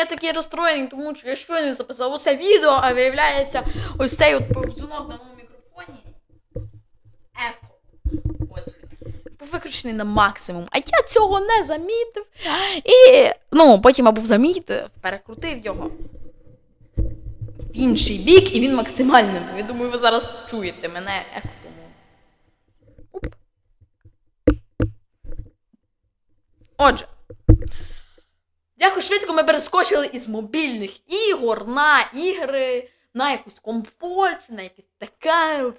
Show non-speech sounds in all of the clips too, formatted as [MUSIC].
я такий розстроєний, тому що я щойно записав усе відео, а виявляється, ось цей от повзунок на моєму мікрофоні. Еко. Ось він. Виключений на максимум. А я цього не замітив. І ну, потім був замітив, перекрутив його в інший бік, і він максимальний. Я думаю, ви зараз чуєте мене еко. Отже. Дякую, швидко ми перескочили із мобільних ігор на ігри, на якусь консоль, чи на якесь таке.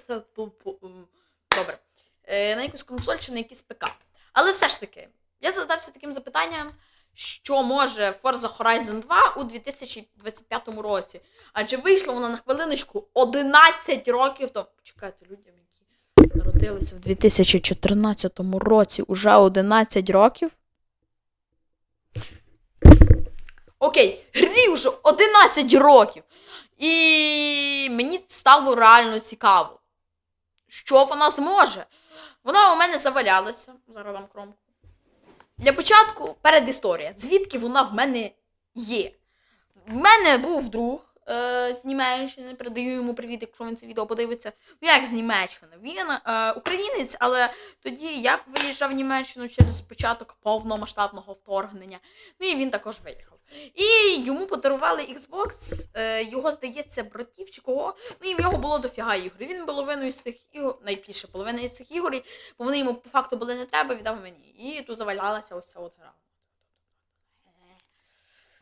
Добре. Е, на якусь консоль чи на якийсь ПК. Але все ж таки, я задався таким запитанням, що може Forza Horizon 2 у 2025 році. Адже вийшла вона на хвилиночку 11 років тому. Почекайте, людям, які народилися в 2014 році, уже 11 років. Окей, грі вже 11 років. І мені стало реально цікаво. Що вона зможе? Вона у мене завалялася. Зараз вам кромку. Для початку передісторія. Звідки вона в мене є? В мене був друг е, з Німеччини, передаю йому привіт, якщо він це відео подивиться. Ну, як з Німеччини? Він е, українець, але тоді я виїжджав в Німеччину через початок повномасштабного вторгнення. Ну і він також виїхав. І йому подарували Xbox, е, його, здається, братів чи кого. Ну і в нього було дофіга ігор. Він половину із цих ігор, найбільше половина із цих ігор, бо вони йому по факту були не треба, віддав мені. І тут завалялася ось ця от гра.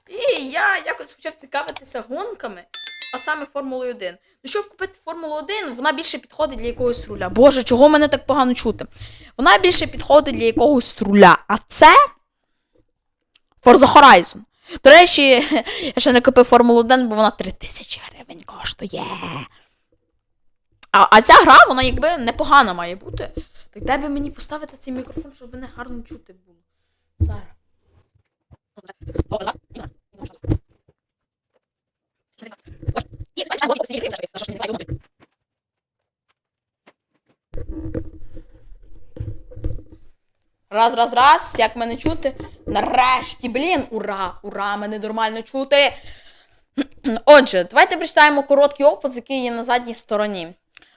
І я якось почав цікавитися гонками, а саме Формулою 1. Ну, щоб купити Формулу 1, вона більше підходить для якогось руля. Боже, чого мене так погано чути? Вона більше підходить для якогось руля. А це Forza Horizon. До речі, [LAUGHS] я ще не купив Формулу 1, бо вона 3000 гривень коштує. А, а ця гра, вона якби непогана має бути. Так де би мені поставити цей мікрофон, щоб мене гарно чути було. Раз, раз, раз, як мене чути? Нарешті, блін, ура! Ура! Мене нормально чути. Отже, давайте прочитаємо короткий опис, який є на задній стороні.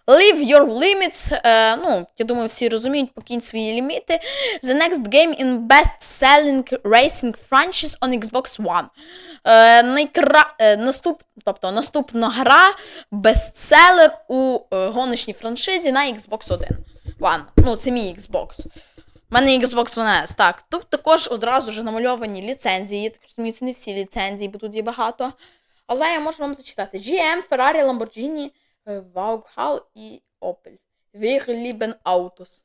Leave your limits. Е, ну, я думаю, всі розуміють, покинь свої ліміти. The next game in best-selling racing franchise on Xbox One. Е, найкра... е, наступ... Тобто наступна гра бестселер у е, гоночній франшизі на Xbox 1. One. Ну, це мій Xbox. У мене Xbox One S, так. Тут також одразу ж намальовані ліцензії. Так розумію, це не всі ліцензії, бо тут є багато. Але я можу вам зачитати: GM, Ferrari, Lamborghini, е, Vauxhall і Opel. Wir lieben Autos.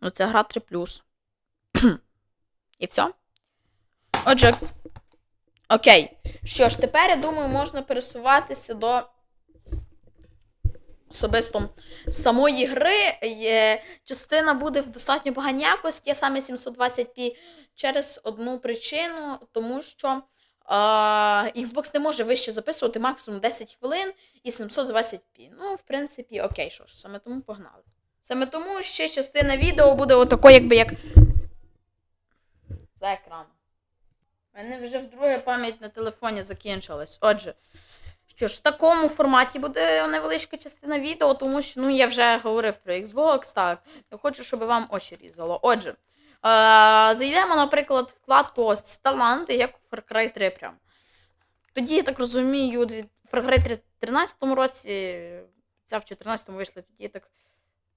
ну, це гра 3. І все. Отже. Окей. Що ж, тепер, я думаю, можна пересуватися до особисто самої гри. Є, частина буде в достатньо поганій якості, а саме 720p через одну причину, тому що Xbox не може вище записувати максимум 10 хвилин і 720p. Ну, в принципі, окей, що ж, саме тому погнали. Саме тому ще частина відео буде отако, якби як. За екраном. У мене вже вдруге пам'ять на телефоні закінчилась. Отже. Що ж, в такому форматі буде невеличка частина відео, тому що ну, я вже говорив про Xbox, так. Я хочу, щоб вам очі різало. Отже, е- зайдемо, наприклад, вкладку ось таланти, як у Far Cry 3 прям. Тоді, я так розумію, дві- Far Cry 3 в 13 році, ця в 14-му вийшла, тоді так.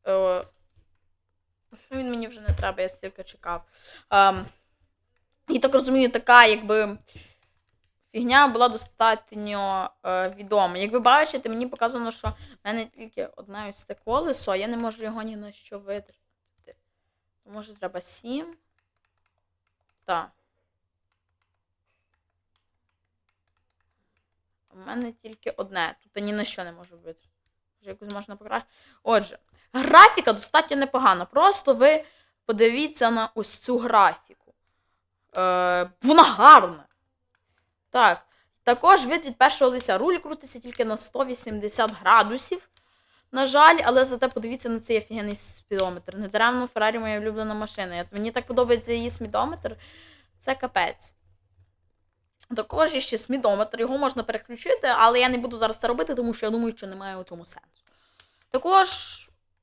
Е- він мені вже не треба, я стільки чекав. Ем, і так розумію, така, якби фігня була достатньо е, відома. Як ви бачите, мені показано, що в мене тільки одне ось це колесо, а я не можу його ні на що витратити. Може треба 7. Так. У мене тільки одне. Тут я ні на що не можу витратити. Якось можна покращити. Отже, графіка достатньо непогана. Просто ви подивіться на ось цю графіку. Е, вона гарна. Так. Також вид від першого лиця. Руль крутиться тільки на 180 градусів. На жаль, але зате подивіться на цей офігенний спідометр. Недаремно Феррарі моя улюблена машина. Мені так подобається її спідометр. Це капець. Також є ще смідометр, його можна переключити, але я не буду зараз це робити, тому що я думаю, що немає у цьому сенсу. Також,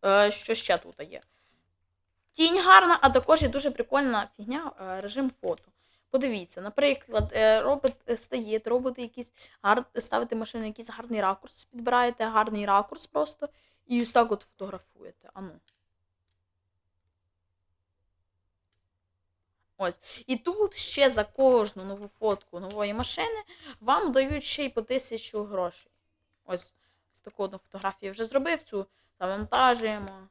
е, що ще тут є? Тінь гарна, а також є дуже прикольна фігня, е, режим фото. Подивіться, наприклад, робот е, стаєте, робите якийсь гар... ставите машину, якийсь гарний ракурс, підбираєте гарний ракурс просто і ось так от фотографуєте. Ану. Ось. І тут ще за кожну нову фотку нової машини вам дають ще й по тисячу грошей. Ось, ось таку одну фотографію вже зробив, цю завантажуємо.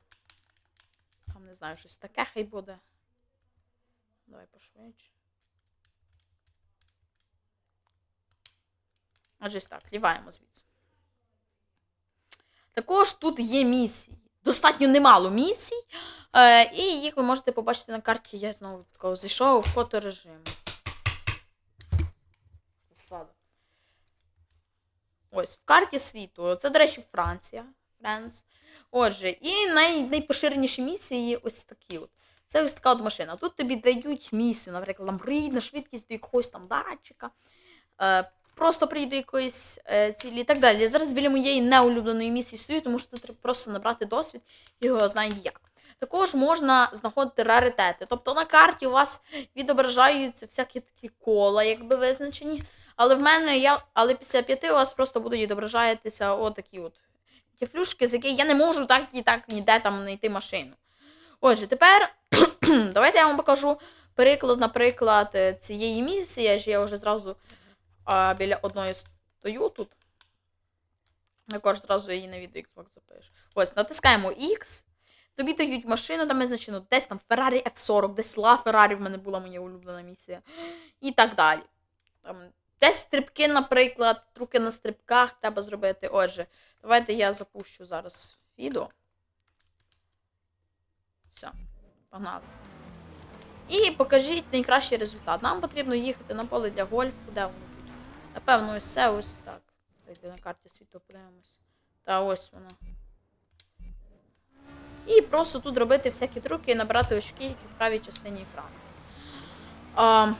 Там не знаю, щось таке хай буде. Давай пошвидше. Отже, ось так, ліваємо звідси. Також тут є місії. Достатньо немало місій. Е, і їх ви можете побачити на карті. Я знову випадково зайшов у фоторежим. Ось, в карті світу. Це, до речі, Франція. Франц. Отже, і най, найпоширеніші місії ось такі от. Це ось така от машина. Тут тобі дають місію, наприклад, там на швидкість до якогось там датчика. Е, просто приїду якоїсь е, цілі і так далі. Зараз біля моєї неулюбленої місії стою, тому що треба просто набрати досвід, його знає як. Також можна знаходити раритети. Тобто на карті у вас відображаються всякі такі кола, якби визначені. Але в мене я, але після п'яти у вас просто будуть відображатися отакі от ті флюшки, з яких я не можу так і так ніде там знайти машину. Отже, тепер [CLEARS THROAT] давайте я вам покажу приклад, наприклад, е, цієї місії. Я вже зразу а, біля одної стою тут. Також зразу її на відео Xbox запишу. Ось, натискаємо X. Тобі дають машину, там визначено десь там Ferrari F40, десь La Ferrari в мене була моя улюблена місія. І так далі. Там, десь стрибки, наприклад, трюки на стрибках треба зробити. Отже, давайте я запущу зараз відео. Все, погнали. І покажіть найкращий результат. Нам потрібно їхати на поле для гольфу, де воно. Напевно, ось це ось так. Так, на карті світу подивимось. Та ось воно. І просто тут робити всякі трюки і набирати очки, які в правій частині екрану. А,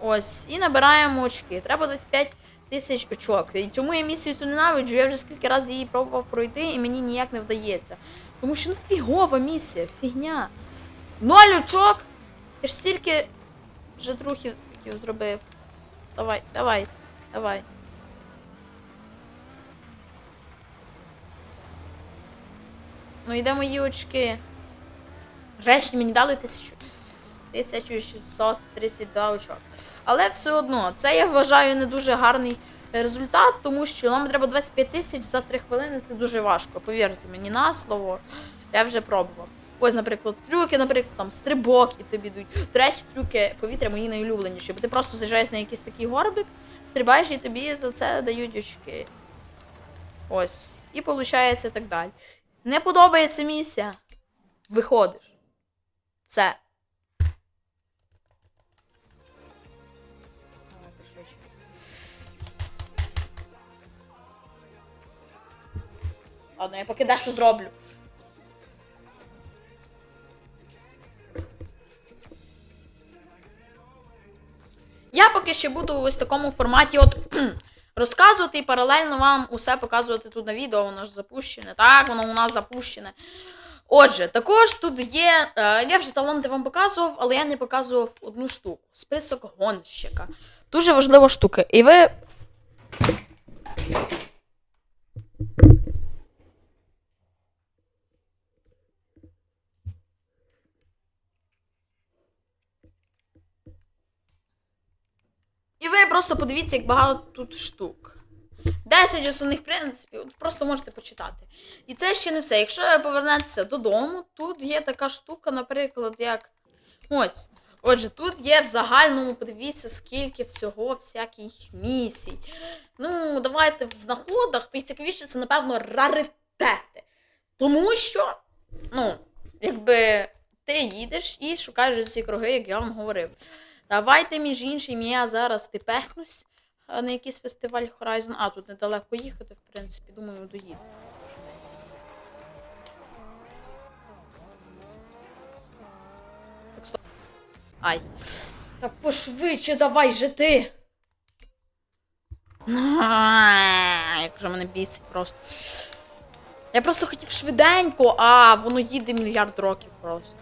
ось, і набираємо очки. Треба 25 тисяч очок. І чому я місію цю ненавиджу? Я вже скільки разів її пробував пройти, і мені ніяк не вдається. Тому що ну фігова місія, фігня. Ноль очок! Я ж стільки вже трухів зробив. Давай, давай, давай. Ну йде мої очки. Решті мені дали 1000 1632 очок. Але все одно, це я вважаю не дуже гарний результат, тому що нам треба 25 тисяч за 3 хвилини, це дуже важко. Повірте мені на слово. Я вже пробував. Ось, наприклад, трюки, наприклад, там стрибок і тобі йдуть. До речі, трюки повітря мої найулюбленіші, бо ти просто заїжджаєш на якийсь такий горбик, стрибаєш і тобі за це дають очки. Ось. І виходить так далі. Не подобається місія. Виходиш. Все. Ладно, я поки дещо зроблю. Я поки ще буду ось в такому форматі от [CLEARS THROAT] розказувати і паралельно вам усе показувати тут на відео, воно ж запущене. Так, воно у нас запущене. Отже, також тут є. Е, я вже таланти вам показував, але я не показував одну штуку. Список гонщика. Дуже важлива штука. І ви. Просто подивіться, як багато тут штук. 10 основних принципів, просто можете почитати. І це ще не все. Якщо повернетеся додому, тут є така штука, наприклад, як. Ось. Отже, тут є в загальному, подивіться, скільки всього всяких місій. Ну, давайте в знаходах, найцікавіше це, напевно, раритети. Тому що, ну, якби ти їдеш і шукаєш ці круги, як я вам говорив. Давайте, між іншим, я зараз типехнусь на якийсь фестиваль Horizon. А, тут недалеко їхати, в принципі, думаю, доїду. Так, стоп. Ай. Та пошвидше давай же ти. Як же мене бісить просто. Я просто хотів швиденько, а воно їде мільярд років просто.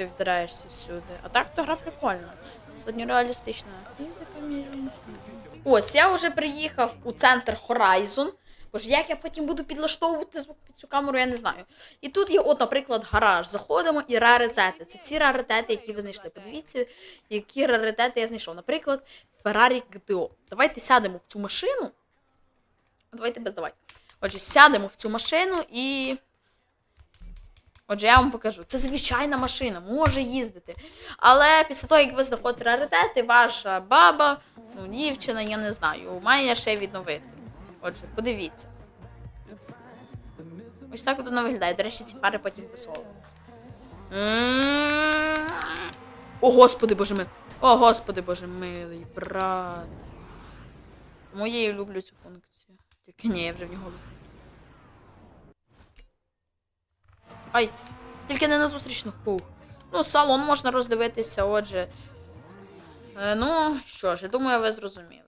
Ти вдираєшся всюди. А так то гра прикольна. Фізика між. Ось, я вже приїхав у центр Horizon. Боже, як я потім буду підлаштовувати під цю камеру, я не знаю. І тут є, от, наприклад, гараж. Заходимо і раритети. Це всі раритети, які ви знайшли. Подивіться, які раритети я знайшов. Наприклад, Ferrari GTO. Давайте сядемо в цю машину. Давайте без давай. Отже, сядемо в цю машину і. Отже, я вам покажу. Це звичайна машина, може їздити. Але після того, як ви знаходите раритети, ваша баба, ну, дівчина, я не знаю, має ще відновити. Отже, подивіться. Ось так воно виглядає. До речі, ці фари потім висовуються. О, господи боже милий. О, господи боже милий, брат. Тому я і люблю цю функцію. Тільки ні, я вже в нього люблю. Ай, тільки не на зустрічних пух. Ну, салон можна роздивитися, отже. Е, ну, що ж, я думаю, ви зрозуміли.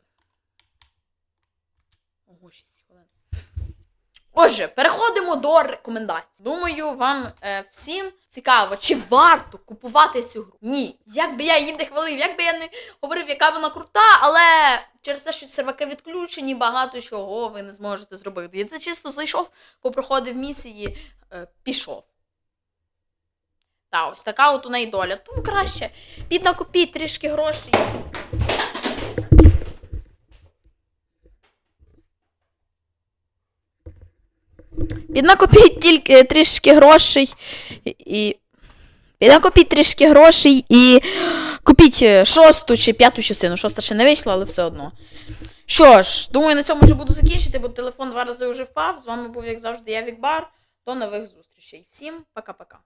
Ого, 6 хвилин. Отже, переходимо до рекомендацій. Думаю, вам е, всім цікаво, чи варто купувати цю гру. Ні. Як би я її не хвалив, як би я не говорив, яка вона крута, але через те, що серваки відключені, багато чого ви не зможете зробити. Я це чисто зайшов, попроходив місії, е, пішов. Та ось така от у неї доля. Тому краще піднакопіть трішки грошей. Піднакопіть тільки е, трішки грошей і. Піднакопіть трішки грошей і купіть е, шосту чи п'яту частину. Шоста ще не вийшла, але все одно. Що ж, думаю, на цьому вже буду закінчити, бо телефон два рази вже впав. З вами був, як завжди, я Вікбар. До нових зустрічей. Всім пока-пока.